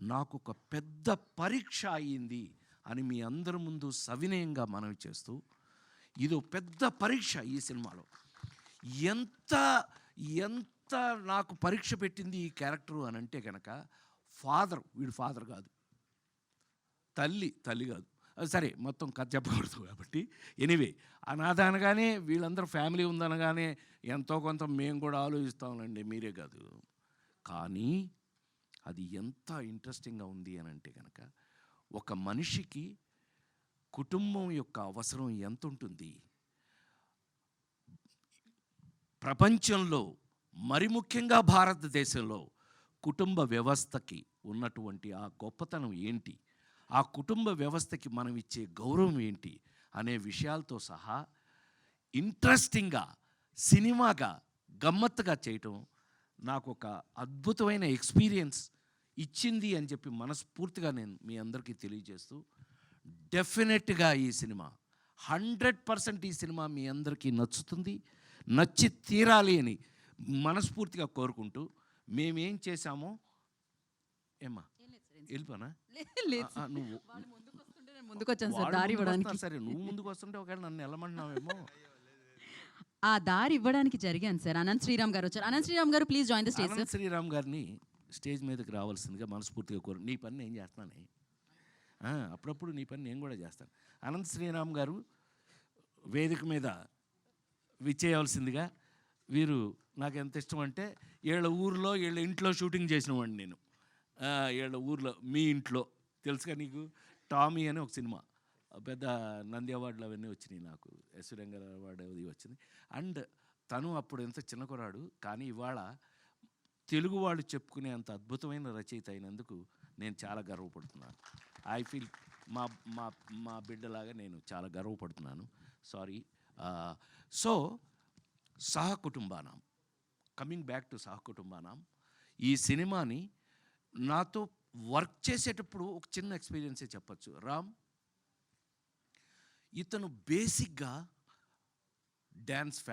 నాకు ఒక పెద్ద పరీక్ష అయ్యింది అని మీ అందరి ముందు సవినయంగా మనవి చేస్తూ ఇది పెద్ద పరీక్ష ఈ సినిమాలో. ఎంత ఎంత నాకు పరీక్ష పెట్టింది ఈ క్యారెక్టరు అని అంటే కనుక ఫాదర్ వీడు ఫాదర్ కాదు. తల్లి తల్లి కాదు. అది సరే మొత్తం కథ చెప్పకూడదు కాబట్టి. ఎనీవే అనాథ అనగానే వీళ్ళందరూ ఫ్యామిలీ ఉందనగానే ఎంతో కొంత మేము కూడా ఆలోచిస్తామండి మీరే కాదు. కానీ అది ఎంత ఇంట్రెస్టింగ్గా ఉంది అని అంటే కనుక ఒక మనిషికి కుటుంబం యొక్క అవసరం ఎంత ఉంటుంది ప్రపంచంలో మరి ముఖ్యంగా భారతదేశంలో కుటుంబ వ్యవస్థకి ఉన్నటువంటి ఆ గొప్పతనం ఏంటి? ఆ కుటుంబ వ్యవస్థకి మనం ఇచ్చే గౌరవం ఏంటి? అనే విషయాలతో సహా ఇంట్రెస్టింగ్గా సినిమాగా గమ్మత్తుగా చేయటం నాకు ఒక అద్భుతమైన ఎక్స్పీరియన్స్ ఇచ్చింది అని చెప్పి మనస్ఫూర్తిగా నేను మీ అందరికీ తెలియజేస్తూ డెఫినెట్గా ఈ సినిమా హండ్రెడ్ పర్సెంట్ ఈ సినిమా మీ అందరికీ నచ్చుతుంది నచ్చి తీరాలి అని మనస్ఫూర్తిగా కోరుకుంటూ మేమేం చేశామో ఏమ్మా? వెళ్ళిపోనా? నువ్వు ముందుకు వచ్చాను సార్ దారి ఇవ్వడానికి. సరే నువ్వు ముందుకు వస్తుంటే ఒకవేళ నన్ను వెళ్ళమంటున్నావేమో. ఆ దారి ఇవ్వడానికి జరిగాను సార్. అనంత్ శ్రీరామ్ గారు వచ్చారు. అనంత్ శ్రీరామ్ గారు please join the stage Sriram గారిని స్టేజ్ మీదకి రావాల్సిందిగా మనస్ఫూర్తిగా కోరు నీ పని నేను చేస్తున్నానే అప్పుడప్పుడు నీ పని నేను కూడా చేస్తాను. అనంత శ్రీరామ్ గారు వేదిక మీద విచ్చేయవలసిందిగా వీరు నాకు ఎంత ఇష్టం అంటే వీళ్ళ ఊర్లో వీళ్ళ ఇంట్లో షూటింగ్ చేసినవాడిని నేను. వీళ్ళ ఊర్లో మీ ఇంట్లో. తెలుసుగా నీకు? టామీ అని ఒక సినిమా. పెద్ద నంది అవార్డులు అవన్నీ వచ్చినాయి నాకు. ఎస్ అవార్డు అది వచ్చింది. అండ్ తను అప్పుడు ఎంత చిన్న కురాడు కానీ ఇవాళ తెలుగు వాళ్ళు చెప్పుకునే అంత అద్భుతమైన రచయిత అయినందుకు నేను చాలా గర్వపడుతున్నాను. ఐ ఫీల్ మా మా మా బిడ్డలాగా నేను చాలా గర్వపడుతున్నాను. Sorry so Sahakutumbanam. Coming back to Sahakutumbanam. ఈ సినిమాని నాతో వర్క్ చేసేటప్పుడు ఒక చిన్న ఎక్స్పీరియన్సే చెప్పచ్చు. రామ్ ఇతను బేసిక్గా డ్యాన్స్ ఫ్యాన్